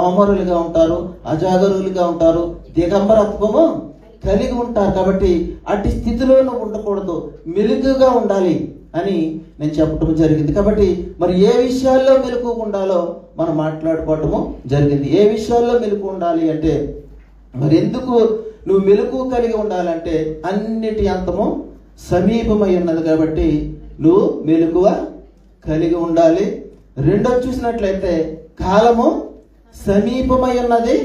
అమరులుగా ఉంటారు అజాగరులుగా ఉంటారు దిగంబరత్వము కలిగి ఉంటారు కాబట్టి అట్టి స్థితిలో నువ్వు ఉండకూడదు మెలుగుగా ఉండాలి అని నేను చెప్పడం జరిగింది. కాబట్టి మరి ఏ విషయాల్లో మెలకు ఉండాలో మనం మాట్లాడుకోవటము జరిగింది. ఏ విషయాల్లో మెలకు ఉండాలి అంటే మరి ఎందుకు నువ్వు మెలకు కలిగి ఉండాలంటే అన్నిటి అంతము సమీపమై ఉన్నది కాబట్టి నువ్వు మెలకువ కలిగి ఉండాలి. రెండో చూసినట్లయితే కాలము సమీపమై ఉన్నది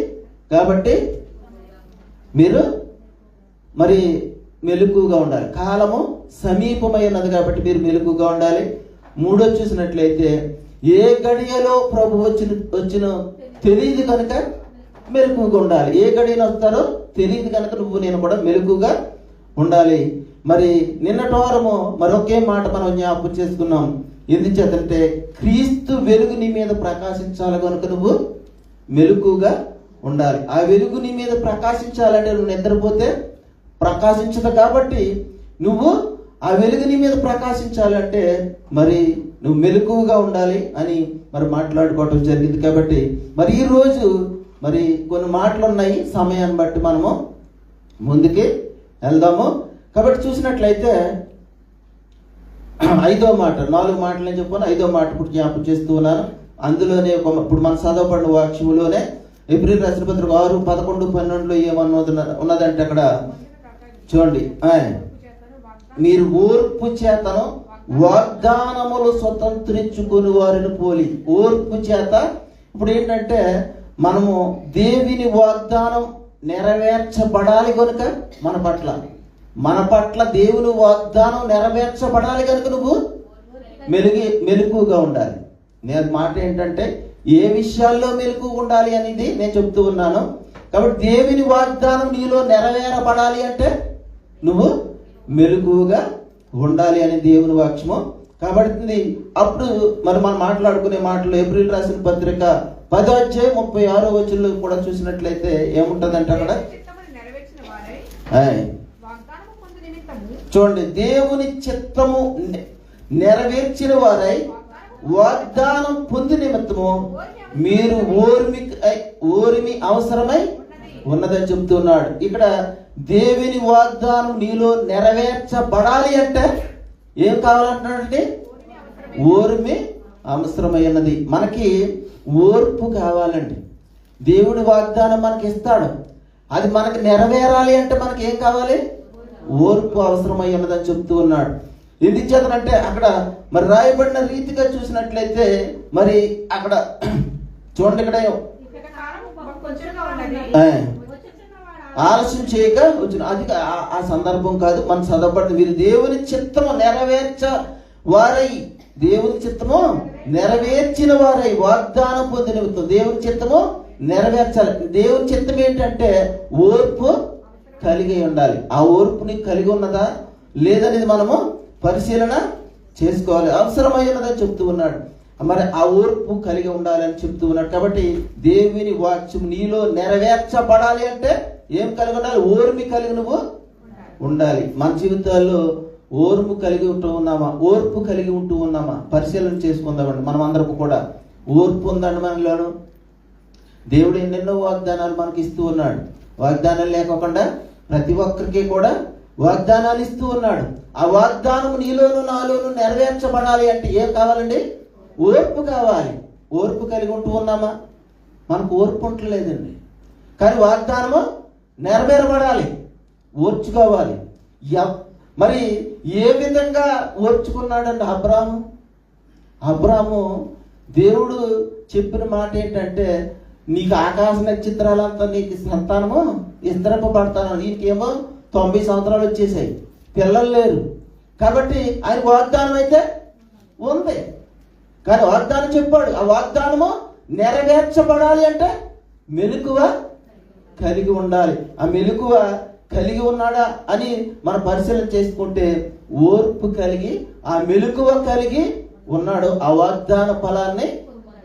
కాబట్టి మీరు మరి మెలకుగా ఉండాలి. కాలము సమీపమై ఉన్నది కాబట్టి మీరు మెలకుగా ఉండాలి. మూడో చూసినట్లయితే ఏ గడియలో ప్రభు వచ్చిన వచ్చిన తెలియదు కనుక మెలకుగా ఉండాలి. ఏ గడియన వస్తారో తెలియదు కనుక నువ్వు నేను కూడా మెలకుగా ఉండాలి. మరి నిన్నటి వారము మరొకే మాట మనం జ్ఞాపకం చేసుకున్నాం. ఎందుచేతంటే క్రీస్తు వెలుగు నీ మీద ప్రకాశించాలి కనుక నువ్వు మెలుకుగా ఉండాలి. ఆ వెలుగు నీ మీద ప్రకాశించాలంటే నువ్వు నిద్రపోతే ప్రకాశించదు కాబట్టి నువ్వు ఆ వెలుగు నీ మీద ప్రకాశించాలంటే మరి నువ్వు మెలకువగా ఉండాలి అని మరి మాట్లాడుకోవటం జరిగింది కాబట్టి మరి ఈ రోజు మరి కొన్ని మాటలు ఉన్నాయి. సమయాన్ని బట్టి మనము ముందుకి వెళ్దాము. కాబట్టి చూసినట్లయితే ఐదో మాట నాలుగు మాటలు నేను చెప్పాను ఐదో మాట ఇప్పుడు జ్ఞాపకం చేస్తూ ఉన్నాను. అందులోనే ఒక ఇప్పుడు మన చదవబడిన వాక్యములోనే ఏప్రిల్ రాసిన ఆరు పదకొండు పన్నెండులో ఏమన్నది ఉన్నదంటే అక్కడ చూడండి. ఆయ్. మీరు ఓర్పు చేతను వాగ్దానములు స్వతంత్రించుకుని వారిని పోలి. ఓర్పు చేత ఇప్పుడు ఏంటంటే మనము దేవిని వాగ్దానం నెరవేర్చబడాలి కనుక మన పట్ల. మన పట్ల దేవుని వాగ్దానం నెరవేర్చబడాలి కనుక నువ్వు మెలుగు మెలుకుగా ఉండాలి. నేను మాట ఏంటంటే ఏ విషయాల్లో మెలకు ఉండాలి అనేది నేను చెప్తూ ఉన్నాను. కాబట్టి దేవుని వాగ్దానం నీలో నెరవేరబడాలి అంటే నువ్వు మెలకుగా ఉండాలి అని దేవుని వాక్యము కాబట్టి అప్పుడు మరి మనం మాట్లాడుకునే మాటలు ఏప్రిల్ రాసిన పత్రిక పదో అధ్యాయం ముప్పై ఆరో వచ్చుల్లో కూడా చూసినట్లయితే ఏముంటదంటే అక్కడ? చూడండి దేవుని చిత్తము నెరవేర్చిన వారై వాగ్దానం పొంది నిమిత్తము మీరు ఓర్మి ఓర్మి అవసరమై ఉన్నదని చెప్తున్నాడు. ఇక్కడ దేవుని వాగ్దానం నీలో నెరవేర్చబడాలి అంటే ఏం కావాలంటున్నాడండి ఓర్మి అవసరమైనది మనకి ఓర్పు కావాలండి. దేవుడి వాగ్దానం మనకి ఇస్తాడు. అది మనకి నెరవేరాలి అంటే మనకి ఏం కావాలి? ఓర్పు అవసరమై ఉన్నదని చెప్తూ ఉన్నాడు. ఎందుకు చేతనంటే అక్కడ మరి రాయబడిన రీతిగా చూసినట్లయితే మరి అక్కడ చూడండి ఇక్కడ ఆలస్యం చేయక వచ్చిన అది ఆ- సందర్భం కాదు. మన చదవబడిన వీరు దేవుని చిత్తము నెరవేర్చ వారై. దేవుని చిత్తము నెరవేర్చిన వారై. వాగ్దానం పొందిన దేవుని చిత్తము నెరవేర్చాలి. దేవుని చిత్తం ఏంటంటే ఓర్పు కలిగి ఉండాలి. ఆ ఓర్పు నీకు కలిగి ఉన్నదా? లేదనేది మనము పరిశీలన చేసుకోవాలి. అవసరమైనదని చెప్తూ ఉన్నాడు. మరి ఆ ఓర్పు కలిగి ఉండాలని చెప్తూ ఉన్నాడు. కాబట్టి దేవుని వాక్యం నీలో నెరవేర్చబడాలి అంటే ఏం కలిగి ఉండాలి? ఓర్మి కలిగి నువ్వు ఉండాలి. మన జీవితాల్లో ఓర్పు కలిగి ఉంటూ ఉన్నామా? ఓర్పు కలిగి ఉంటూ ఉన్నామా? పరిశీలన చేసుకుందామండి మనం అందరం కూడా ఓర్పు ఉందండి మనలోను. దేవుడు ఎన్నెన్నో వాగ్దానాలు మనకి ఇస్తూ ఉన్నాడు. వాగ్దానాలు లేకోకుండా ప్రతి ఒక్కరికి కూడా వాగ్దానాలు ఇస్తూ ఉన్నాడు. ఆ వాగ్దానం నీలోను నాలోను నెరవేర్చబడాలి అంటే ఏం కావాలండి? ఓర్పు కావాలి. ఓర్పు కలిగి ఉంటూ ఉన్నామా? మనకు ఓర్పు ఉండలేదండి. కానీ వాగ్దానము నెరవేరబడాలి. ఓర్చుకోవాలి. మరి ఏ విధంగా ఓర్చుకున్నాడండి అబ్రాము? అబ్రాము దేవుడు చెప్పిన మాట ఏంటంటే నీకు ఆకాశ నక్షత్రాలంతా నీకు సంతానము విస్తరింపబడతాను. నీకేమో తొంభై సంవత్సరాలు వచ్చేసాయి. పిల్లలు లేరు. కాబట్టి ఆయన వాగ్దానం అయితే ఉంది. కానీ వాగ్దానం చెప్పాడు. ఆ వాగ్దానము నెరవేర్చబడాలి అంటే మెలకువ కలిగి ఉండాలి. ఆ మెలకువ కలిగి ఉన్నాడా అని మనం పరిశీలన చేసుకుంటే ఓర్పు కలిగి ఆ మెలకువ కలిగి ఉన్నాడు. ఆ వాగ్దాన ఫలాన్ని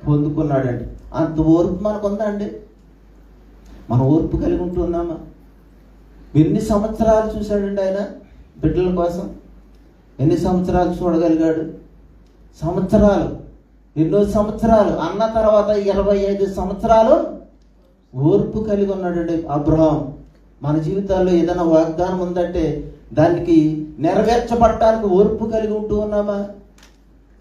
పొందుకున్నాడండి. అంత ఓర్పు మనకు ఉందా అండి? మన ఓర్పు కలిగి ఉంటున్నామా ఎన్ని సంవత్సరాలు చూశాడండి ఆయన? బిడ్డల కోసం ఎన్ని సంవత్సరాలు చూడగలిగాడు? సంవత్సరాలు ఎన్నో సంవత్సరాలు అన్న తర్వాత ఇరవై ఐదు సంవత్సరాలు ఓర్పు కలిగి ఉన్నాడండి అబ్రహాం. మన జీవితాల్లో ఏదైనా వాగ్దానం ఉందంటే దానికి నెరవేర్చబడటానికి ఓర్పు కలిగి ఉంటూ ఉన్నామా?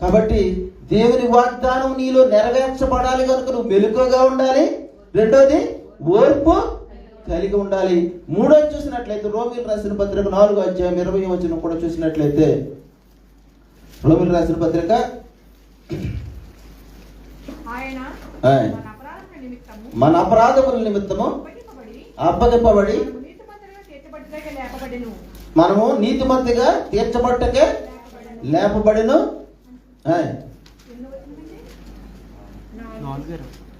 కాబట్టి దేవుని వాగ్దానం నీలో నెరవేర్చబడాలి కనుక నువ్వు మెలుకగా ఉండాలి. రెండోది ఓర్పు కలిగి ఉండాలి. మూడోది చూసినట్లయితే రోమిల్ రాసిన పత్రిక నాలుగో అధ్యాయం ఇరవై వచ్చిన కూడా చూసినట్లయితే రోమిల్ రాసిన పత్రిక. మన అపరాధముల నిమిత్తము మన అపరాధముల నిమిత్తము అప్పగింపబడి మనము నీతిమంతిగా తీర్చబట్టకే లేపబడెను.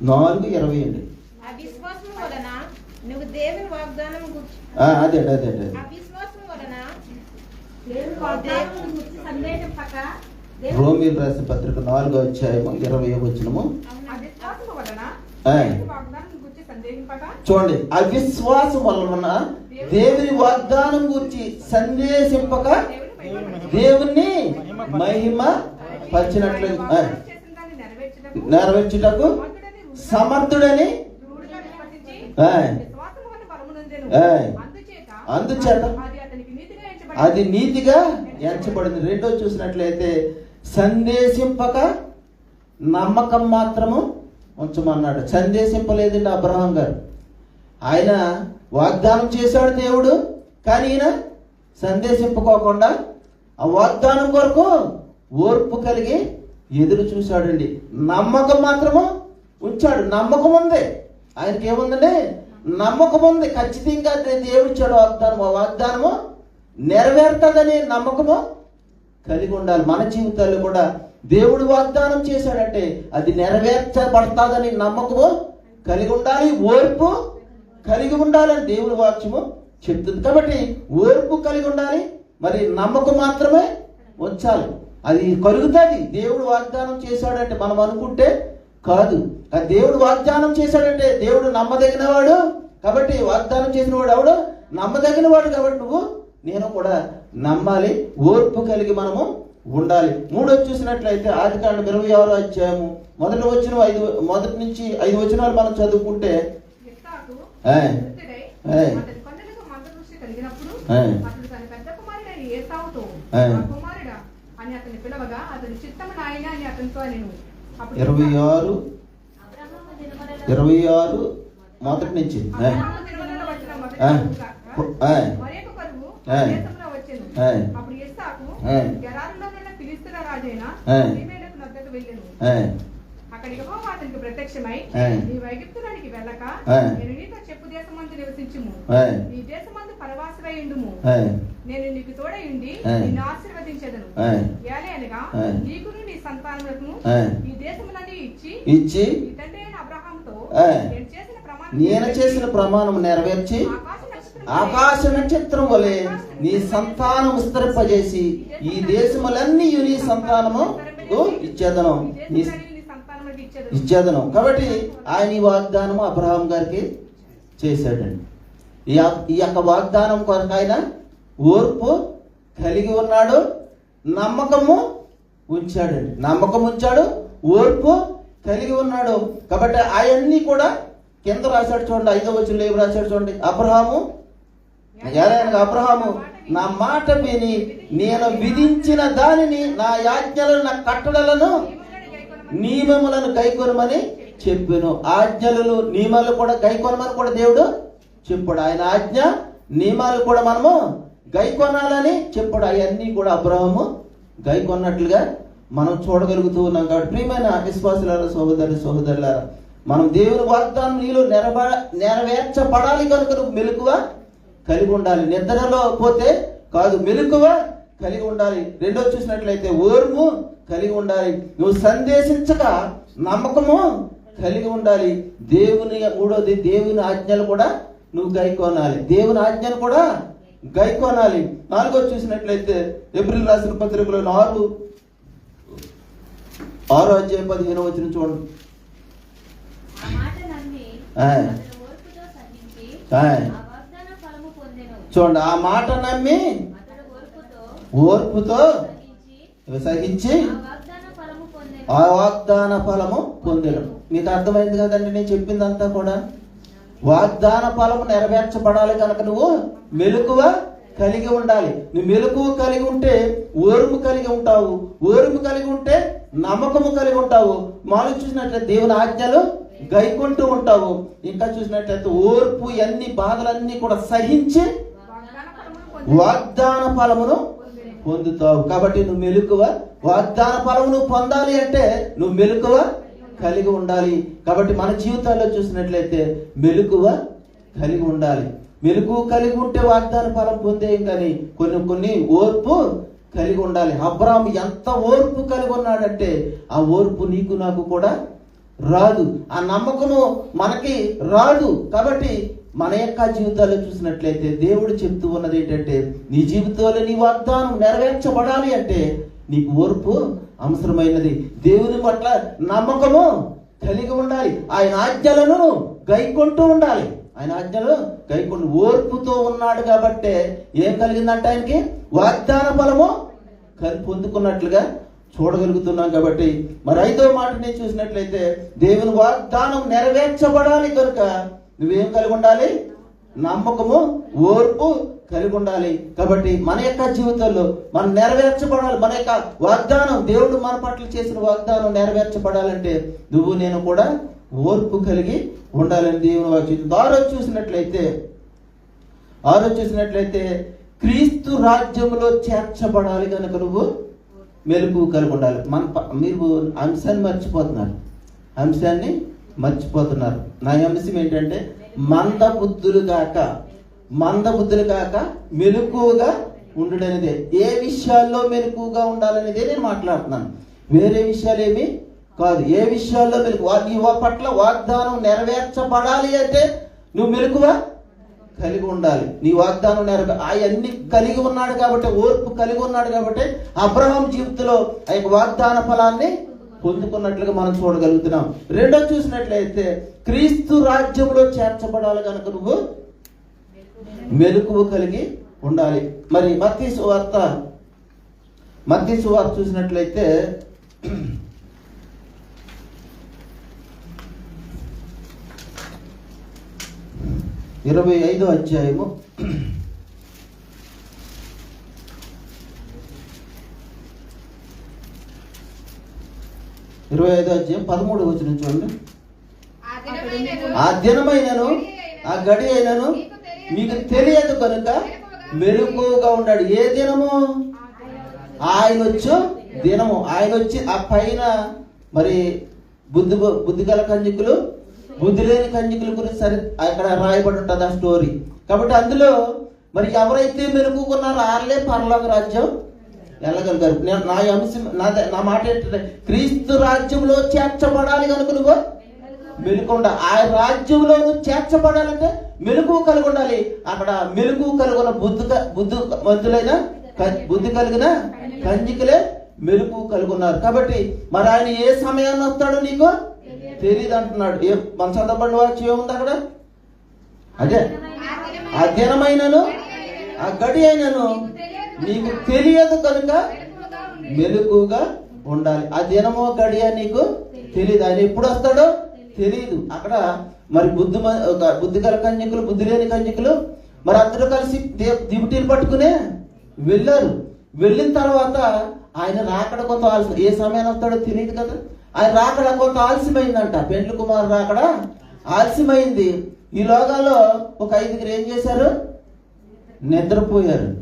నాలుగు ఇరవై. అండి. నువ్వు దేవుని వాగ్దానం గుర్చి ఆ, అదే అదే అదే అవిశ్వాసం వలన దేవుని గురించి రోమిల్ రాసిన పత్రిక నాలుగో అధ్యాయం ఇరవై వచ్చినము చూడండి అవిశ్వాసం వలన దేవుని వాగ్దానం గురించి సందేశింపక దేవుణ్ణి మహిమ పరిచినట్లు నెరవేర్చుటకు సమర్థుడని అందుచేత అందుచేత అది అతనికి నీతిగా ఎంచబడింది. అది నీతిగా ఎంచబడింది. రెండో చూసినట్లయితే సందేశింపక నమ్మకం మాత్రము ఉంచమన్నాడు. సందేశింపలేదండి అబ్రహాం గారు. ఆయన వాగ్దానం చేశాడు దేవుడు కానీ ఈయన సందేశింపుకోకుండా ఆ వాగ్దానం కొరకు ఓర్పు కలిగి ఎదురు చూశాడండి. నమ్మకం మాత్రము ఉంచాడు. నమ్మకం ఉంది. ఆయనకి ఏముందండి నమ్మకం ఉంది ఖచ్చితంగా దేవుడు ఇచ్చాడు వాగ్దానం ఆ వాగ్దానము నెరవేరుతుందనే నమ్మకము కలిగి ఉండాలి. మన జీవితాల్లో కూడా దేవుడు వాగ్దానం చేశాడంటే అది నెరవేర్చబడతాదని నమ్మకము కలిగి ఉండాలి. ఓర్పు కలిగి ఉండాలని దేవుని వాక్యము చెప్తుంది. కాబట్టి ఓర్పు కలిగి ఉండాలి మరి నమ్మకం మాత్రమే ఉంచాలి. అది కలుగుతుంది దేవుడు వాగ్దానం చేశాడంటే మనం అనుకుంటే కాదు ఆ దేవుడు వాగ్దానం చేశాడంటే దేవుడు నమ్మదగినవాడు కాబట్టి వాగ్దానం చేసిన వాడు ఎవడు నమ్మదగినవాడు కాబట్టి నువ్వు నేను కూడా నమ్మాలి ఓర్పు కలిగి మనము ఉండాలి మూడో చూసినట్లయితే ఆది కాండం ఇరవై ఆరో అధ్యాయము మొదటి వచ్చిన ఐదు మొదటి నుంచి ఐదు వచనాలు మనం చదువుకుంటే ఇస్సాకు ఆయ్. వృద్ధుడై ఆయ్. అతని కన్నులకు మందదృష్టి కలిగినప్పుడు ఆయ్. అతడు తన పెద్ద కుమారుడైన ఏసావుతో ఆయ్. "నా కుమారుడా అని అతని పిలవగా అతని చిత్తము నాయన అని అతనితో నేను ఇరవై ఆరు ఇరవై ఆరు మొదటి నుంచి. ప్రత్యక్షమై. నీ వెళ్ళక. నేను నీతో చెప్పు దేశమందు నివసించుము. ఈ దేశమందు నేను నీకు. నిన్ను ఆశీర్వదించదను. ఏలే అనగా. నీకును నీ సంతానములకు. ఈ దేశములన్నీ ఇచ్చి ఇచ్చి తండ్రి అయిన. నేను చేసిన ప్రమాణం నేను చేసిన ప్రమాణం నెరవేర్చి ఆకాశ నక్షత్రం వలె నీ సంతానం విస్తరింపజేసి ఈ దేశములన్నీ నీ సంతానము ఇచ్చేదను ఇచ్చేదను ఇచ్చేదను కాబట్టి ఆయన ఈ వాగ్దానము అబ్రహాం గారికి చేశాడండి ఈ యొక్క- ఈ యొక్క వాగ్దానం కొరకు ఆయన ఓర్పు కలిగి ఉన్నాడు నమ్మకము ఉంచాడు. నమ్మకం ఉంచాడు ఓర్పు కలిగి ఉన్నాడు. కాబట్టి అవన్నీ కూడా కింద రాశాడు చూడండి ఐదో వచ్చిన లేవు రాశాడు చూడండి? అబ్రహాము. ఎలాగ అబ్రహాము నా మాట విని నేను విధించిన దానిని నా యాజ్ఞలను నా కట్టడలను నియమములను గైకొనమని చెప్పాను. ఆజ్ఞలు నియమాలు కూడా గైకొనమని కూడా దేవుడు చెప్పాడు ఆయన ఆజ్ఞ నియమాలు కూడా మనము గైకొనాలని చెప్పాడు. అవన్నీ కూడా అబ్రహము గైకొన్నట్లుగా మనం చూడగలుగుతూ ఉన్నాం కాబట్టి ప్రియమైన విశ్వాసులారా సోదరు సోదరులారా మనం దేవుని వాగ్దానం నీలో నెరవ నెరవేర్చబడాలి కనుక నువ్వు మెలకువ కలిగి ఉండాలి. నిద్రలో పోతే కాదు మెలకువ కలిగి ఉండాలి. రెండో చూసినట్లయితే ఓర్ము కలిగి ఉండాలి. నువ్వు సందేశించక నమ్మకము కలిగి ఉండాలి. దేవుని మూడోది దేవుని ఆజ్ఞలు కూడా నువ్వు గైకోనాలి దేవుని ఆజ్ఞలు కూడా గైకోనాలి నాలుగో చూసినట్లయితే ఏప్రిల్ రాసిన పత్రికలో ఆరు ఆరో అధ్యాయం పదిహేను వచ్చిన చూడండి. పొందెను. చూడండి ఆ మాట నమ్మి ఓర్పుతో సహించి ఆ వాగ్దాన ఫలము పొందెను. మీకు అర్థమైంది కదండి నేను చెప్పిందంతా కూడా? వాగ్దాన ఫలము నెరవేర్చబడాలి కనుక నువ్వు మెలకువ కలిగి ఉండాలి. నువ్వు మెలకువ కలిగి ఉంటే ఓర్పు కలిగి ఉంటావు. ఓర్పు కలిగి ఉంటే నమ్మకము కలిగి ఉంటావు. మామూలు చూసినట్లయితే దేవుని ఆజ్ఞలు గైకుంటూ ఉంటావు. ఇంకా చూసినట్లయితే ఓర్పు అన్ని బాధలన్నీ కూడా సహించి వాగ్దాన ఫలమును పొందుతావు. కాబట్టి నువ్వు మెలకువ వాగ్దాన ఫలమును పొందాలి అంటే నువ్వు మెలకువ కలిగి ఉండాలి. కాబట్టి మన జీవితాల్లో చూసినట్లయితే మెలకువ కలిగి ఉండాలి. మెలకువ కలిగి ఉంటే వాగ్దాన ఫలం పొందేయం కానీ కొన్ని కొన్ని ఓర్పు కలిగి ఉండాలి. అబ్రాహం ఎంత ఓర్పు కలిగి ఉన్నాడంటే ఆ ఓర్పు నీకు నాకు కూడా రాదు. ఆ నమ్మకము మనకి రాదు. కాబట్టి మన యొక్క జీవితాల్లో చూసినట్లయితే దేవుడు చెప్తూ ఉన్నది ఏంటంటే నీ జీవితంలో నీ వాగ్దానం నెరవేర్చబడాలి అంటే నీకు ఓర్పు అవసరమైనది. దేవుని పట్ల నమ్మకము కలిగి ఉండాలి. ఆయన ఆజ్ఞలను గైకొంటూ ఉండాలి. ఆయన ఆజ్ఞలు గైకొని ఓర్పుతో ఉన్నాడు కాబట్టే ఏం కలిగిందంటే ఆయనకి? వాగ్దాన ఫలము కలి పొందుకున్నట్లుగా చూడగలుగుతున్నాం కాబట్టి. మరి ఐదో మాట నేను చూసినట్లయితే దేవుని వాగ్దానం నెరవేర్చబడాలి కనుక నువ్వేం కలిగి ఉండాలి? నమ్మకము ఓర్పు కలిగి ఉండాలి కాబట్టి మన యొక్క జీవితంలో మనం నెరవేర్చబడాలి. మన యొక్క వాగ్దానం దేవుడు మన పట్ల చేసిన వాగ్దానం నెరవేర్చబడాలంటే నువ్వు నేను కూడా ఓర్పు కలిగి ఉండాలని దేవుని వాక్యం ఆరో చూసినట్లయితే ఆరో చూసినట్లయితే క్రీస్తు రాజ్యంలో చేర్చబడాలి కనుక నువ్వు మెలుపు కలిగి ఉండాలి. మన మీరు అంశాన్ని మర్చిపోతున్నారు. అంశాన్ని మర్చిపోతున్నారు. నా అంశం ఏంటంటే మంద బుద్ధులు కాక మందబుద్ధులు కాక మెలకువగా ఉండడనేదే ఏ విషయాల్లో మెలకువగా ఉండాలనేదే నేను మాట్లాడుతున్నాను. వేరే విషయాలు ఏమి కాదు. ఏ విషయాల్లో మెలకు వా- నీ పట్ల వాగ్దానం నెరవేర్చబడాలి అంటే నువ్వు మెలకువా కలిగి ఉండాలి. నీ వాగ్దానం నెరవే. అవన్నీ కలిగి ఉన్నాడు కాబట్టి ఓర్పు కలిగి ఉన్నాడు కాబట్టి అబ్రహం జీవితంలో ఆ యొక్క వాగ్దాన ఫలాన్ని పొందుకున్నట్లుగా మనం చూడగలుగుతున్నాం. రెండో చూసినట్లయితే క్రీస్తు రాజ్యంలో చేర్చబడాలి కనుక నువ్వు మెలకువ కలిగి ఉండాలి. మరి మత్తి సువార్త మత్తి సువార్త చూసినట్లయితే ఇరవై ఐదో అధ్యాయము. ఇరవై ఐదో అధ్యాయం పదమూడు వచ్చిన చూడండి. ఆ దినమైనను ఆ గడి అయినను మీకు తెలియదు కనుక మెరుగుగా ఉన్నాడు ఏ దినము? ఆయన వచ్చు దినము. ఆయన వచ్చి ఆ పైన మరి బుద్ధి బుద్ధి గల కంజకులు బుద్ధి లేని కంజకుల గురించి సరి అక్కడ రాయబడి ఉంటుంది ఆ స్టోరీ. కాబట్టి అందులో మరి ఎవరైతే మెరుగుకున్నారో ఆర్లే పర్లోక రాజ్యం వెళ్ళగలిగారు నేను నా అంశం నా నా మాట ఏంటంటే క్రీస్తు రాజ్యంలో చేర్చబడాలి కనుక నువ్వు మెలుకుండా. ఆ రాజ్యంలో నువ్వు చేర్చబడాలంటే మెలుగు కలిగి ఉండాలి అక్కడ మెలుగు కలుగున బుద్ధు బుద్ధు బుద్ధి క- బుద్ధి కలిగిన కంజికలే మెలుగు కలుగున్నారు. కాబట్టి మరి ఆయన ఏ సమయాన్ని వస్తాడో నీకు తెలియదు అంటున్నాడు. ఏ మన చదవబడిన వాక్యం ఏముంది అక్కడ? అదే. ఆ దినమైనను ఆ గడి అయినను నీకు తెలియదు కనుక మెలకుగా ఉండాలి. ఆ దినమో గడియ నీకు తెలియదు ఆయన ఎప్పుడు వస్తాడో? తెలియదు అక్కడ మరి బుద్ధి ఒక బుద్ధి గల కన్యకులు బుద్ధి లేని కన్యకులు మరి అందరూ కలిసి దిబుటీలు పట్టుకునే వెళ్ళారు. వెళ్ళిన తర్వాత ఆయన రాకడ కొంత ఆలస్యం ఏ సమయాన్ని వస్తాడో తెలియదు కదా. ఆయన రాకడ కొంత ఆలస్యమైందంట. పెండ్లి కుమారు రాకడ ఆలస్యమైంది. ఈ లోగాలో ఒక ఐదుగురు ఏం చేశారు? నిద్రపోయారు.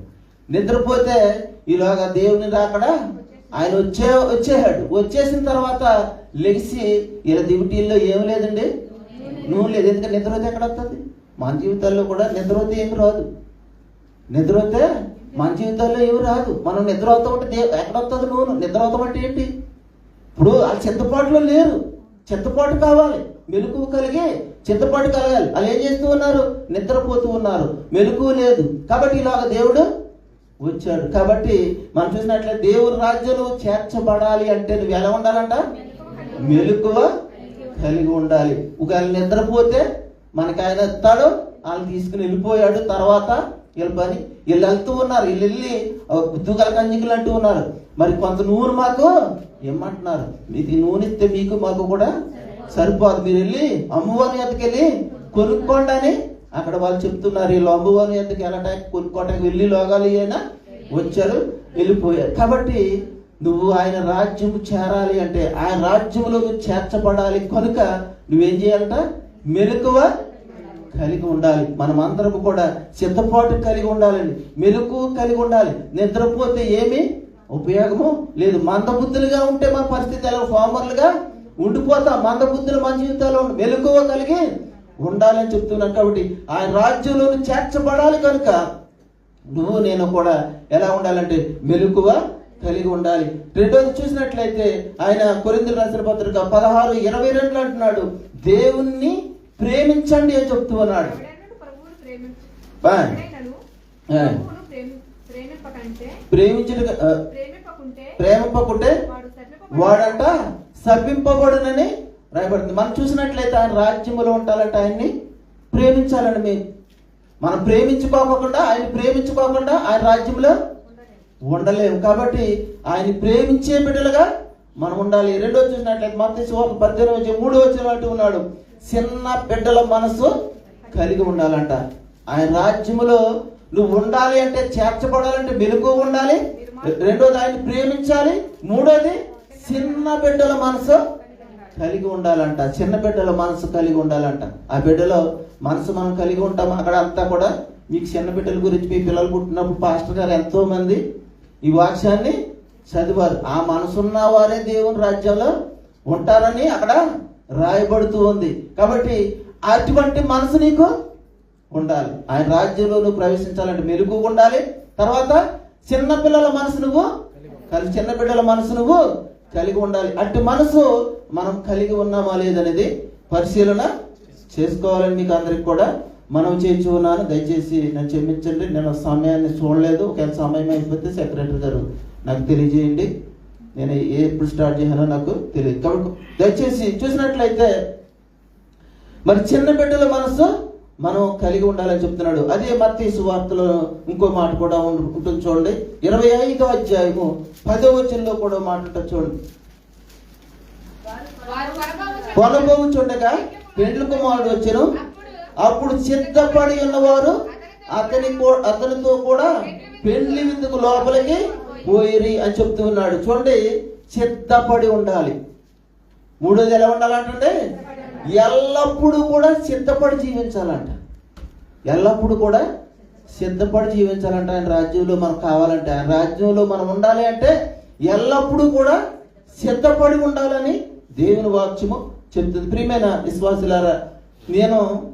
నిద్రపోతే ఈలోగా దేవుని రాకడా ఆయన వచ్చే వచ్చేసాడు వచ్చేసిన తర్వాత లెగిసి ఇలా దివిటీల్లో ఏం లేదండి? నువ్వు లేదు. ఎందుకంటే నిద్ర అయితే ఎక్కడ వస్తుంది మన జీవితాల్లో కూడా నిద్ర అయితే ఏమి రాదు. నిద్ర అయితే మన జీవితాల్లో ఏమి రాదు. మనం నిద్ర అవుతామంటే దే ఎక్కడ వస్తుంది నువ్వు నిద్ర అవుతామంటే ఏంటి? ఇప్పుడు ఆ చిత్తపాటులో లేరు. చిత్తపాటు కావాలి. మెలకు కలిగి చిత్తపాటు కలగాలి. వాళ్ళు ఏం చేస్తూ ఉన్నారు? నిద్రపోతూ ఉన్నారు. మెలకు లేదు. కాబట్టి ఇలాగ దేవుడు వచ్చాడు. కాబట్టి మనం చూసినట్లయితే దేవుని రాజ్యంలో చేర్చబడాలి అంటే నువ్వు ఎలా ఉండాలంట? మెలకువ కలిగి ఉండాలి. ఒకవేళ నిద్రపోతే మనకి ఆయన ఇస్తాడు వాళ్ళు తీసుకుని వెళ్ళిపోయాడు తర్వాత వీళ్ళ పని. వీళ్ళు వెళ్తూ ఉన్నారు వీళ్ళు వెళ్ళి బుద్ధుగల కంజుకులు అంటూ ఉన్నారు. మరి కొంత నూనె మాకు ఏమంటున్నారు మీకు నూనె ఇస్తే మీకు మాకు కూడా సరిపోదు. మీరు వెళ్ళి అమ్మవారి ఎద్దకెళ్ళి కొనుక్కోండి అని అక్కడ వాళ్ళు చెప్తున్నారు. వీళ్ళు అమ్మవారి ఎందుకు వెళ్ళటానికి కొనుక్కోవటానికి వెళ్ళి లోగాలి అయినా వచ్చారు వెళ్ళిపోయారు. కాబట్టి నువ్వు ఆయన రాజ్యము చేరాలి అంటే ఆయన రాజ్యంలో నువ్వు చేర్చబడాలి కనుక నువ్వేం చేయాలంట? మెలకువ కలిగి ఉండాలి. మనం అందరం కూడా సిద్ధపాటు కలిగి ఉండాలండి. మెలకు కలిగి ఉండాలి. నిద్రపోతే ఏమి ఉపయోగము లేదు. మందబుద్ధులుగా ఉంటే మన పరిస్థితి ఎలా? ఫార్మర్లుగా ఉండిపోతాం. మందబుద్ధులు మన జీవితాల్లో మెలకువ కలిగి ఉండాలని చెప్తున్నాను కాబట్టి ఆయన రాజ్యంలో చేర్చబడాలి కనుక నువ్వు నేను కూడా ఎలా ఉండాలంటే మెలకువ కలిగి ఉండాలి రెండోది చూసినట్లయితే ఆయన కొరిందులు రాసిన పత్రిక పదహారు ఇరవై రెండు అంటున్నాడు దేవుణ్ణి ప్రేమించండి అని చెప్తూ ఉన్నాడు ఎవడైనను ప్రభువును ప్రేమించు ఆ. ఎవడైనను ఆ. ప్రభువును ప్రేమి- ప్రేమింపకంటే. వాడంట శపింపబడునని రాయబడుతుంది మనం చూసినట్లయితే ఆయన రాజ్యములో ఉండాలంటే ఆయన్ని ప్రేమించాలండి మేము మనం ప్రేమించుకోకుండా ఆయన ప్రేమించుకోకుండా ఆయన రాజ్యంలో ఉండలేము. కాబట్టి ఆయన ప్రేమించే బిడ్డలుగా మనం ఉండాలి. రెండో చూసినట్లయితే మత సువార్త పద్దెనిమిది మూడో వచ్చిన వాటి ఉన్నాడు. చిన్న బిడ్డల మనసు కలిగి ఉండాలంట. ఆయన రాజ్యములో నువ్వు ఉండాలి అంటే చేర్చబడాలంటే మెలుగు ఉండాలి. రెండోది ఆయన ప్రేమించాలి. మూడోది చిన్న బిడ్డల మనసు కలిగి ఉండాలంట. చిన్న బిడ్డల మనసు కలిగి ఉండాలంట. ఆ బిడ్డలో మనసు మనం కలిగి ఉంటాం అక్కడ అంతా కూడా మీకు చిన్న బిడ్డల గురించి మీ పిల్లలు పుట్టినప్పుడు పాస్టర్ గారు ఎంతో మంది ఈ వాక్యాన్ని చదివారు. ఆ మనసున్న వారే దేవుని రాజ్యంలో ఉంటారని అక్కడ రాయబడుతూ ఉంది. కాబట్టి అటువంటి మనసు నీకు ఉండాలి. ఆయన రాజ్యంలో నువ్వు ప్రవేశించాలంటే మెరుగు ఉండాలి. తర్వాత చిన్నపిల్లల మనసు నువ్వు కలిసి చిన్నపిల్లల మనసు నువ్వు కలిగి ఉండాలి. అటు మనసు మనం కలిగి ఉన్నామా లేదనేది పరిశీలన చేసుకోవాలని మీకు అందరికి కూడా మనం చేయించు ఉన్నాను. దయచేసి నన్ను క్షమించండి. నేను సమయాన్ని చూడలేదు. ఒకవేళ సమయం అయిపోతే సెక్రటరీ గారు నాకు తెలియజేయండి. నేను ఎప్పుడు స్టార్ట్ చేశానో నాకు తెలియదు. కాబట్టి దయచేసి చూసినట్లయితే మరి చిన్న బిడ్డల మనసు మనం కలిగి ఉండాలని చెప్తున్నాడు. అదే మత్తి సువార్తలో ఇంకో మాట కూడా ఉంటుంది చూడండి. ఇరవై ఐదో అధ్యాయము పదో వచనంలో కూడా మాట చూడండి. వారు కొనబోవు కొనబోవు చూడగా పెండ్లు కుమారుడు వచ్చెను అప్పుడు సిద్ధపడి ఉన్నవారు అతని అతనితో కూడా పెండ్లి విందుకు లోపలికి పోయిరి అని చెప్తూ ఉన్నాడు. చూడండి సిద్ధపడి ఉండాలి. మూడోది ఎలా ఉండాలంటే ఎల్లప్పుడూ కూడా సిద్ధపడి జీవించాలంట. ఎల్లప్పుడూ కూడా సిద్ధపడి జీవించాలంట. ఆయన రాజ్యంలో మనకు కావాలంటే. ఆయన రాజ్యంలో మనం ఉండాలి అంటే ఎల్లప్పుడూ కూడా సిద్ధపడి ఉండాలని దేవుని వాక్యము చెప్తుంది. ప్రియమైన విశ్వాసులారా నేను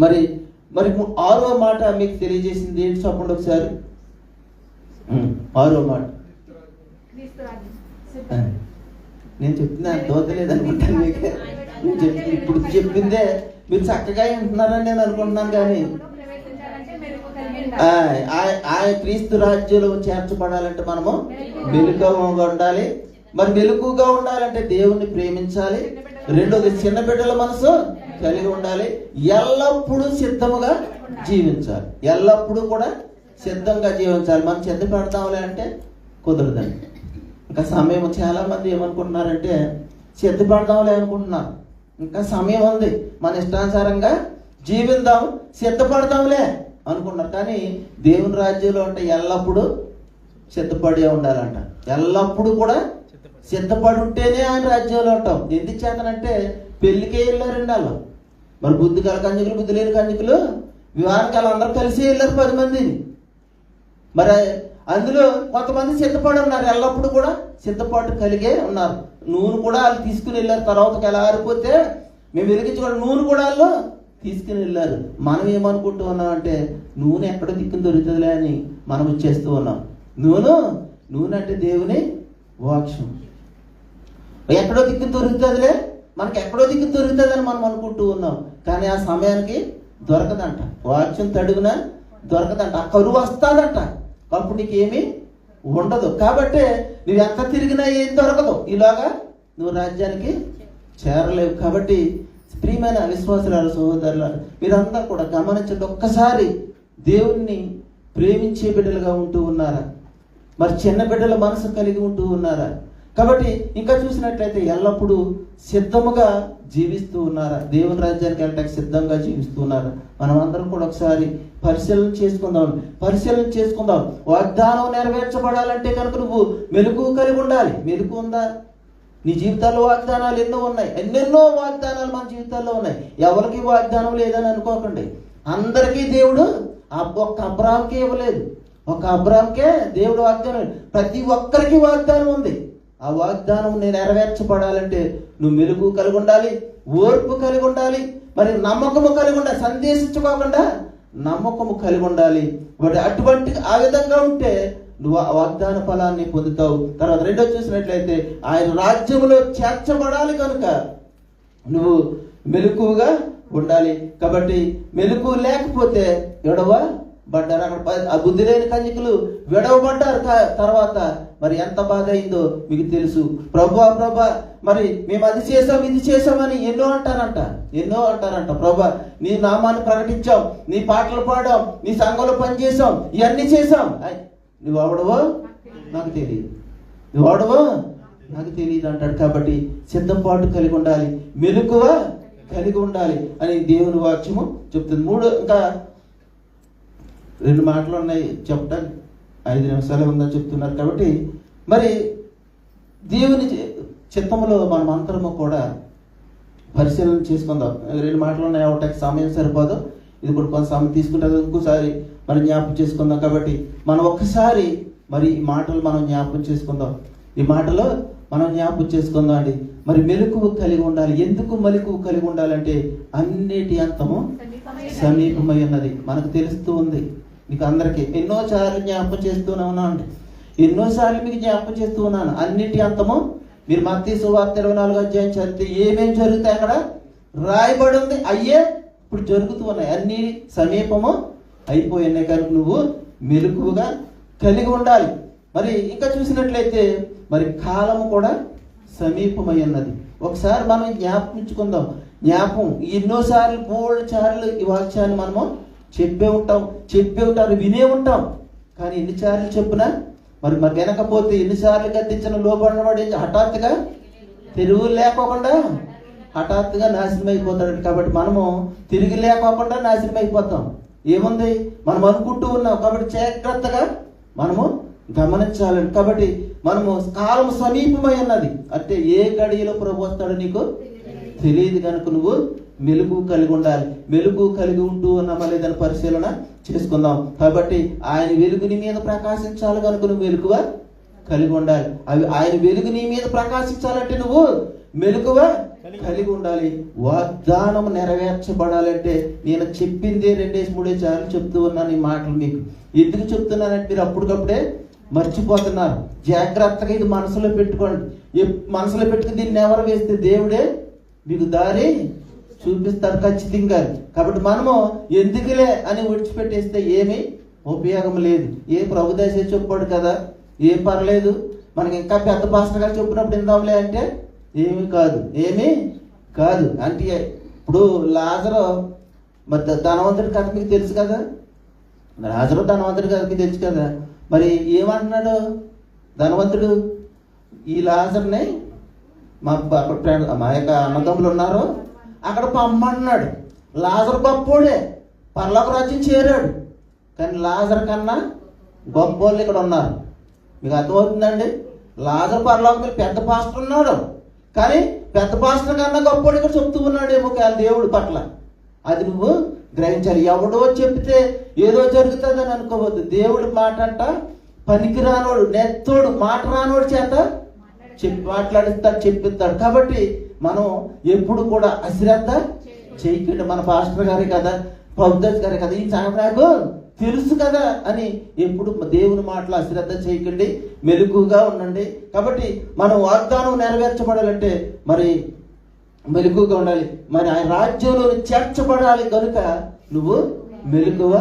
మరి మరి ఆరో మాట మీకు తెలియజేసింది ఏంటి చెప్పండి ఒకసారి? ఆరో మాట. నేను చెప్తున్నా దోతలేదు అనుకుంటాను మీకు. నేను ఇప్పుడు చెప్పిందే మీరు చక్కగా వింటున్నారని నేను అనుకుంటున్నాను కానీ. ఆ, క్రీస్తు రాజ్యంలో చేర్చబడాలంటే మనము మెలుగుగా ఉండాలి. మరి మెలుగుగా ఉండాలంటే దేవుణ్ణి ప్రేమించాలి. రెండోది చిన్న బిడ్డల మనసు కలిగి ఉండాలి. ఎల్లప్పుడూ సిద్ధముగా జీవించాలి. ఎల్లప్పుడూ కూడా సిద్ధంగా జీవించాలి. మనం సిద్ధ పెడతాంలే అంటే కుదరదండి. ఇంకా సమయం చాలా మంది ఏమనుకుంటున్నారంటే సిద్ధ పెడదాంలే అనుకుంటున్నారు. ఇంకా సమయం ఉంది. మన ఇష్టానుసారంగా జీవిద్దాం సిద్ధపడదాంలే అనుకున్నారు కానీ దేవుని రాజ్యంలో అంటే ఎల్లప్పుడూ సిద్ధపడే ఉండాలంట. ఎల్లప్పుడూ కూడా సిద్ధపడి ఉంటేనే ఆయన రాజ్యంలో ఉంటాం. ఎందుకు చేతనంటే పెళ్ళికే వెళ్ళారండి వాళ్ళు. మరి బుద్ధి గల కన్యకులు బుద్ధి లేని కన్యకులు వివాహానికి వాళ్ళందరూ కలిసి వెళ్ళారు పది మందిని. మరి అందులో కొంతమంది సిద్ధపడి ఉన్నారు ఎల్లప్పుడూ కూడా సిద్ధపాటు కలిగే ఉన్నారు. నూనె కూడా వాళ్ళు తీసుకుని వెళ్ళారు తర్వాత ఎలా ఆరిపోతే మేము వెలిగించుకోవడం నూనె కూడా వాళ్ళు తీసుకుని వెళ్ళారు. మనం ఏమనుకుంటూ ఉన్నాం అంటే నూనె ఎక్కడ దిక్కుని దొరుకుతుందిలే అని మనం ఇచ్చేస్తూ ఉన్నాం. నూనె నూనె అంటే దేవుని మోక్షం ఎక్కడో దిక్కు దొరుకుతుందిలే మనకి ఎక్కడో దిక్కు దొరుకుతుందని మనం అనుకుంటూ ఉన్నాం. కానీ ఆ సమయానికి దొరకదంట. వాక్యం తడుగున దొరకదంట. ఆ కరువు వస్తుందంట. అప్పుడు నీకేమీ ఉండదు. కాబట్టి నువ్వు ఎంత తిరిగినా ఏం దొరకదు. ఇలాగా నువ్వు రాజ్యానికి చేరలేవు. కాబట్టి ప్రియమైన విశ్వాసులారు సహోదరులారు మీరందరూ కూడా గమనించండి. ఒక్కసారి దేవుణ్ణి ప్రేమించే బిడ్డలుగా ఉంటూ ఉన్నారా? మరి చిన్న బిడ్డల మనసు కలిగి ఉంటూ ఉన్నారా? కాబట్టి ఇంకా చూసినట్లయితే ఎల్లప్పుడూ సిద్ధముగా జీవిస్తూ ఉన్నారా? దేవుని రాజ్యానికి వెళ్ళటానికి సిద్ధంగా జీవిస్తూ ఉన్నారా? మనం అందరం కూడా ఒకసారి పరిశీలన చేసుకుందాం. పరిశీలన చేసుకుందాం. వాగ్దానం నెరవేర్చబడాలంటే కనుక నువ్వు మెలకు కలిగి ఉండాలి. మెలకు ఉందా? నీ జీవితాల్లో వాగ్దానాలు ఎన్నో ఉన్నాయి. ఎన్నెన్నో వాగ్దానాలు మన జీవితాల్లో ఉన్నాయి. ఎవరికి వాగ్దానం లేదని అనుకోకండి. అందరికీ దేవుడు ఒక్క అబ్రాహంకే ఇవ్వలేదు. ఒక అబ్రాహంకే దేవుడు వాగ్దానం ప్రతి ఒక్కరికి వాగ్దానం ఉంది. ఆ వాగ్దానం నేను నెరవేర్చబడాలంటే నువ్వు మెలుగు కలిగి ఉండాలి ఓర్పు కలిగి ఉండాలి మరి నమ్మకము కలిగి ఉండాలి సందేశించుకోకుండా నమ్మకము కలిగి ఉండాలి. మరి అటువంటి ఆ విధంగా ఉంటే నువ్వు ఆ వాగ్దాన ఫలాన్ని పొందుతావు. తర్వాత రెండో చూసినట్లయితే ఆయన రాజ్యంలో చేర్చబడాలి కనుక నువ్వు మెలుకువగా ఉండాలి. కాబట్టి మెలకు లేకపోతే విడవ పడ్డారు. అక్కడ ఆ బుద్ధి లేని కన్యకులు విడవబడ్డారు. తర్వాత మరి ఎంత బాధ అయిందో మీకు తెలుసు. ప్రభా ప్రభా మరి మేము అది చేసాం ఇది చేసామని ఎన్నో అంటారంట. ఎన్నో అంటారంట. ప్రభా నీ నామాన్ని ప్రకటించాం నీ పాటలు పాడాం నీ సంఘంలో పనిచేసాం ఇవన్నీ చేసాం నువ్వు అవడవో నాకు తెలియదు. నువ్వు అవడవో నాకు తెలియదు అంటాడు. కాబట్టి సిద్ధపాటు కలిగి ఉండాలి. మెలకువ కలిగి ఉండాలి అని దేవుని వాక్యము చెప్తుంది. మూడు ఇంకా రెండు మాటలు ఉన్నాయి. చెప్పడానికి ఐదు నిమిషాలే ఉందని చెప్తున్నారు కాబట్టి మరి దేవుని చి- చిత్తములో మనం అందరము కూడా పరిశీలన చేసుకుందాం. రెండు మాటలు ఉన్నాయి? ఒకటి సమయం సరిపోదు. ఇది కూడా కొంత సమయం తీసుకుంటే ఇంకోసారి మరి జ్ఞాపకం చేసుకుందాం కాబట్టి మనం ఒక్కసారి మరి ఈ మాటలు మనం జ్ఞాపకం చేసుకుందాం. ఈ మాటలో మనం జ్ఞాపకం చేసుకుందాం అండి. మరి మెలకువ కలిగి ఉండాలి. ఎందుకు మెలకువ కలిగి ఉండాలంటే అన్నిటి అంతము సమీపమై ఉన్నది. మనకు తెలుస్తూ ఉంది. మీకు అందరికీ ఎన్నోసార్లు జ్ఞాపకం చేస్తూనే ఉన్నాను ఎన్నోసార్లు మీకు జ్ఞాపకం చేస్తూ ఉన్నాను. అన్నిటి అంతము మీరు మత్తి సువార్త ఇరవై నాలుగు అధ్యాయం చదివితే ఏమేమి జరుగుతాయి అక్కడ? రాయబడి ఉంది. అయ్యే ఇప్పుడు జరుగుతూ ఉన్నాయి. అన్ని సమీపము అయిపోయినాయి కనుక నువ్వు మెలకువగా కలిగి ఉండాలి. మరి ఇంకా చూసినట్లయితే మరి కాలము కూడా సమీపమై ఉన్నది. ఒకసారి మనం జ్ఞాపకించుకుందాం జ్ఞాపం ఎన్నోసార్లు బోల్డ్ సార్లు ఈ వాక్యాన్ని మనము చెప్పే ఉంటాం చెప్పే ఉంటారు వినే ఉంటాం. కానీ ఎన్నిసార్లు చెప్పినా మరి మరి వినకపోతే ఎన్నిసార్లు గద్దించిన లోపడినవాడు హఠాత్తుగా తెలుగు లేకోకుండా హఠాత్తుగా నాశనం అయిపోతాడు కాబట్టి మనము తిరిగి లేకోకుండా నాశనం అయిపోతాం ఏముంది? మనం అనుకుంటూ ఉన్నాం. కాబట్టి జాగ్రత్తగా మనము గమనించాలని కాబట్టి మనము కాలం సమీపమై ఉన్నది. అంటే ఏ గడియలో ప్రభు వస్తాడో నీకు తెలియదు. కనుక నువ్వు మెలుగు కలిగి ఉండాలి. మెలుగు కలిగి ఉంటూ ఉన్నామా లేదని పరిశీలన చేసుకుందాం. కాబట్టి ఆయన వెలుగుని మీద ప్రకాశించాలి కనుక నువ్వు వెలుగుగా కలిగి ఉండాలి. అవి ఆయన వెలుగు నీ మీద ప్రకాశించాలంటే నువ్వు మెలుగువ కలిగి ఉండాలి. వాగ్దానం నెరవేర్చబడాలంటే నేను చెప్పింది రెండేసి మూడే సార్లు చెప్తూ ఉన్నాను ఈ మాటలు మీకు. ఎందుకు చెప్తున్నానంటే మీరు అప్పటికప్పుడే మర్చిపోతున్నారు. జాగ్రత్తగా ఇది మనసులో పెట్టుకోండి. మనసులో పెట్టుకుని దీన్ని ఎవరు వేస్తే దేవుడే మీకు దారి చూపిస్తారు ఖచ్చితంగా కాబట్టి మనము ఎందుకులే అని విడిచిపెట్టేస్తే ఏమీ ఉపయోగం లేదు. ఏ ప్రభుదేశ చెప్పాడు కదా? ఏం పర్లేదు. మనకి ఇంకా పెద్ద భాషగా చెప్పినప్పుడు ఇందాంలే అంటే ఏమీ కాదు. ఏమీ కాదు. అంటే ఇప్పుడు లాజరు మరి ధనవంతుడి కథ మీకు తెలుసు కదా? రాజులు ధనవంతుడి కథ మీకు తెలుసు కదా? మరి ఏమంటున్నాడు ధనవంతుడు? ఈ లాజర్ని మా మా యొక్క అన్నదమ్ములు ఉన్నారు. అక్కడ పంపమన్నాడు లాజర్ గొప్పోడే. పర్లోక రాజ్యం చేరాడు. కానీ లాజర్ కన్నా గొప్పోళ్ళు ఇక్కడ ఉన్నారు. మీకు అర్థమవుతుందండి? లాజర్ పర్లోక పెద్ద పాస్టర్ ఉన్నాడు. కానీ పెద్ద పాస్టర్ కన్నా గొప్పోడు ఇక్కడ చెప్తూ ఉన్నాడేమో కాదు దేవుడి పట్ల. అది నువ్వు గ్రహించాలి. ఎవడో చెప్తే ఏదో జరుగుతుందని అనుకోవద్దు. దేవుడి మాట అంట పనికిరానోడు నెత్తోడు మాట రానోడు చేత చెప్పి మాట్లాడిస్తాడు చెప్పిస్తాడు. కాబట్టి మనం ఎప్పుడు కూడా అశ్రద్ధ చేయకండి. మన పాస్టర్ గారే కదా ప్రభుదాస్ గారే కదా ఈ సంగతి నాకు తెలుసు కదా అని ఎప్పుడు దేవుని మాటలు అశ్రద్ధ చేయకండి మెలుకుగా ఉండండి. కాబట్టి మనం వాగ్దానం నెరవేర్చబడాలంటే మరి మెలుకుగా ఉండాలి. మరి ఆయన రాజ్యంలో చేర్చబడాలి కనుక నువ్వు మెలుకువ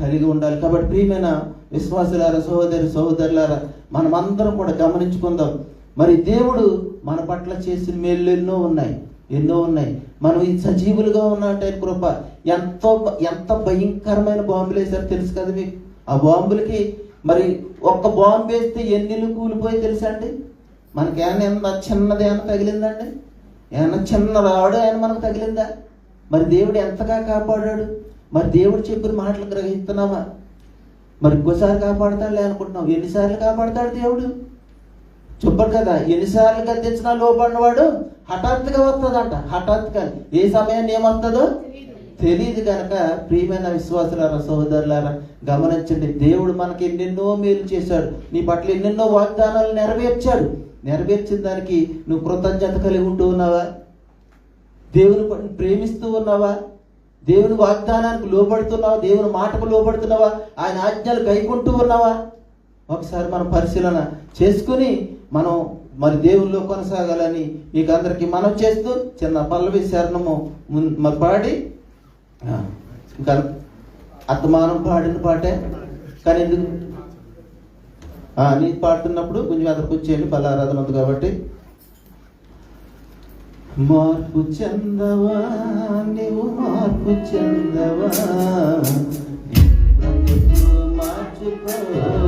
కలిగి ఉండాలి. కాబట్టి ప్రియమైన విశ్వాసులారా సహోదరి సహోదరులారా మనమందరం కూడా గమనించుకుందాం. మరి దేవుడు మన పట్ల చేసిన మేలు ఎన్నో ఉన్నాయి ఎన్నో ఉన్నాయి. మనం ఈ సజీవులుగా ఉన్నట్టే కృప. ఎంతో ఎంత భయంకరమైన బాంబులు వేశారు తెలుసు కదా మీకు? ఆ బాంబులకి మరి ఒక్క బాంబు వేస్తే ఎన్నిళ్ళు కూలిపోయి తెలుసా అండి? మనకి ఏమైనా ఎంత చిన్నది ఏమైనా తగిలిందండి? ఏమైనా చిన్న రాడు ఆయన మనకు తగిలిందా? మరి దేవుడు ఎంతగా కాపాడాడు? మరి దేవుడు చెప్పిన మాటలు గ్రహిస్తున్నావా మరి ఇంకోసారి కాపాడతాడు అనుకుంటున్నాం. ఎన్నిసార్లు కాపాడతాడు దేవుడు? చెప్పడు కదా ఎన్నిసార్లు గద్దించినా లోపడినవాడు హఠాత్తుగా వస్తుందంట హఠాత్తుగా. ఏ సమయాన్ని ఏమొస్తుందో? తెలియదు కనుక ప్రియమైన విశ్వాసులారా సహోదరులారా గమనించండి దేవుడు మనకి ఎన్నెన్నో మేలు చేశాడు. నీ పట్ల ఎన్నెన్నో వాగ్దానాలు నెరవేర్చాడు. నెరవేర్చిన దానికి నువ్వు కృతజ్ఞత కలిగి ఉంటూ ఉన్నావా? దేవుని ప్రేమిస్తూ ఉన్నావా? దేవుని వాగ్దానానికి లోబడుతున్నావా? దేవుని మాటకు లోబడుతున్నావా? ఆయన ఆజ్ఞలు గైకుంటూ ఉన్నావా? ఒకసారి మనం పరిశీలన చేసుకుని మనం మరి దేవుల్లో కొనసాగాలని మీకు అందరికీ మనం చేస్తూ చిన్న పల్లవి శరణము మరి పాడి. ఇంకా అత్తమానం పాడిన పాటే. కానీ ఎందుకు? నీ పాడుతున్నప్పుడు కొంచెం అదరికి వచ్చేయండి బలారాధన ఉంది కాబట్టి. మార్పు చెందవా? నీవు మార్పు చెందవా? నీ మార్చుకో.